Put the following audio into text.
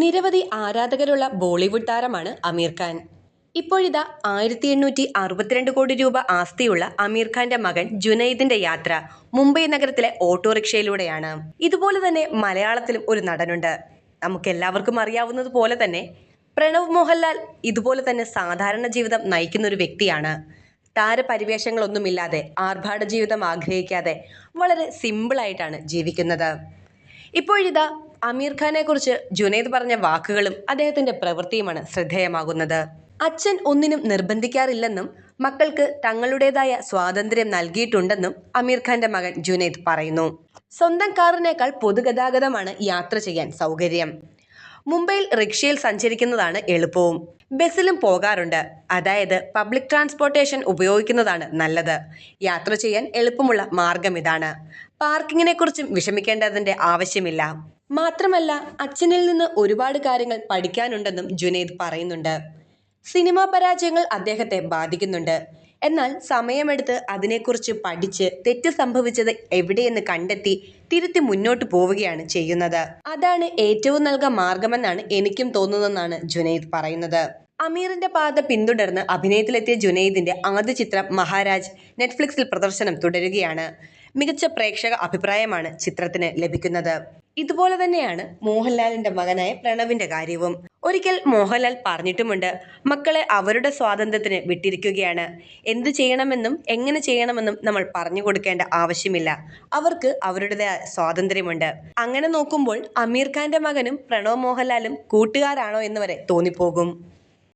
നിരവധി ആരാധകരുള്ള ബോളിവുഡ് താരമാണ് അമീർ ഖാൻ. ഇപ്പോഴിതാ ആയിരത്തി എണ്ണൂറ്റി അറുപത്തിരണ്ട് കോടി രൂപ ആസ്തിയുള്ള അമീർ ഖാന്റെ മകൻ ജുനൈദിന്റെ യാത്ര മുംബൈ നഗരത്തിലെ ഓട്ടോറിക്ഷയിലൂടെയാണ്. ഇതുപോലെ തന്നെ മലയാളത്തിലും ഒരു നടനുണ്ട്. നമുക്കെല്ലാവർക്കും അറിയാവുന്നത് പോലെ തന്നെ പ്രണവ് മോഹൻലാൽ ഇതുപോലെ തന്നെ സാധാരണ ജീവിതം നയിക്കുന്ന ഒരു വ്യക്തിയാണ്. താരപരിവേഷങ്ങളൊന്നുമില്ലാതെ ആർഭാട ജീവിതം ആഗ്രഹിക്കാതെ വളരെ സിമ്പിളായിട്ടാണ് ജീവിക്കുന്നത്. ഇപ്പോഴിതാ അമീർ ഖാനെ കുറിച്ച് ജുനൈദ് പറഞ്ഞ വാക്കുകളും അദ്ദേഹത്തിന്റെ പ്രവൃത്തിയുമാണ് ശ്രദ്ധേയമാകുന്നത്. അച്ഛൻ ഒന്നിനും നിർബന്ധിക്കാറില്ലെന്നും മക്കൾക്ക് തങ്ങളുടേതായ സ്വാതന്ത്ര്യം നൽകിയിട്ടുണ്ടെന്നും അമീർ ഖാന്റെ മകൻ ജുനൈദ് പറയുന്നു. സ്വന്തം കാറിനേക്കാൾ പൊതുഗതാഗതമാണ് യാത്ര ചെയ്യാൻ സൗകര്യം. മുംബൈയിൽ റിക്ഷയിൽ സഞ്ചരിക്കുന്നതാണ് എളുപ്പവും. ബസ്സിലും പോകാറുണ്ട്. അതായത് പബ്ലിക് ട്രാൻസ്പോർട്ടേഷൻ ഉപയോഗിക്കുന്നതാണ് നല്ലത്. യാത്ര ചെയ്യാൻ എളുപ്പമുള്ള മാർഗം ഇതാണ്. പാർക്കിങ്ങിനെ കുറിച്ചും വിഷമിക്കേണ്ടതിന്റെ ആവശ്യമില്ല. മാത്രമല്ല അച്ഛനിൽ നിന്ന് ഒരുപാട് കാര്യങ്ങൾ പഠിക്കാനുണ്ടെന്നും ജുനൈദ് പറയുന്നുണ്ട്. സിനിമാ പരാജയങ്ങൾ അദ്ദേഹത്തെ ബാധിക്കുന്നുണ്ട്. എന്നാൽ സമയമെടുത്ത് അതിനെക്കുറിച്ച് പഠിച്ച് തെറ്റ് സംഭവിച്ചത് എവിടെയെന്ന് കണ്ടെത്തി തിരുത്തി മുന്നോട്ട് പോവുകയാണ് ചെയ്യുന്നത്. അതാണ് ഏറ്റവും നല്ല മാർഗമെന്നാണ് എനിക്കും തോന്നുന്നതെന്നാണ് ജുനൈദ് പറയുന്നത്. അമീറിന്റെ പാത പിന്തുടർന്ന് അഭിനയത്തിലെത്തിയ ജുനൈദിന്റെ ആദ്യ ചിത്രം മഹാരാജ് നെറ്റ്ഫ്ലിക്സിൽ പ്രദർശനം തുടരുകയാണ്. മികച്ച പ്രേക്ഷക അഭിപ്രായമാണ് ചിത്രത്തിന് ലഭിക്കുന്നത്. ഇതുപോലെ തന്നെയാണ് മോഹൻലാലിന്റെ മകനായ പ്രണവിന്റെ കാര്യവും. ഒരിക്കൽ മോഹൻലാൽ പറഞ്ഞിട്ടുമുണ്ട് മക്കളെ അവരുടെ സ്വാതന്ത്ര്യത്തിന് വിട്ടിരിക്കുകയാണ്. എന്തു ചെയ്യണമെന്നും എങ്ങനെ ചെയ്യണമെന്നും നമ്മൾ പറഞ്ഞു കൊടുക്കേണ്ട ആവശ്യമില്ല. അവർക്ക് അവരുടേതായ സ്വാതന്ത്ര്യമുണ്ട്. അങ്ങനെ നോക്കുമ്പോൾ അമീർ ഖാന്റെ മകനും പ്രണവ് മോഹൻലാലും കൂട്ടുകാരാണോ എന്ന് വരെ തോന്നിപ്പോകും.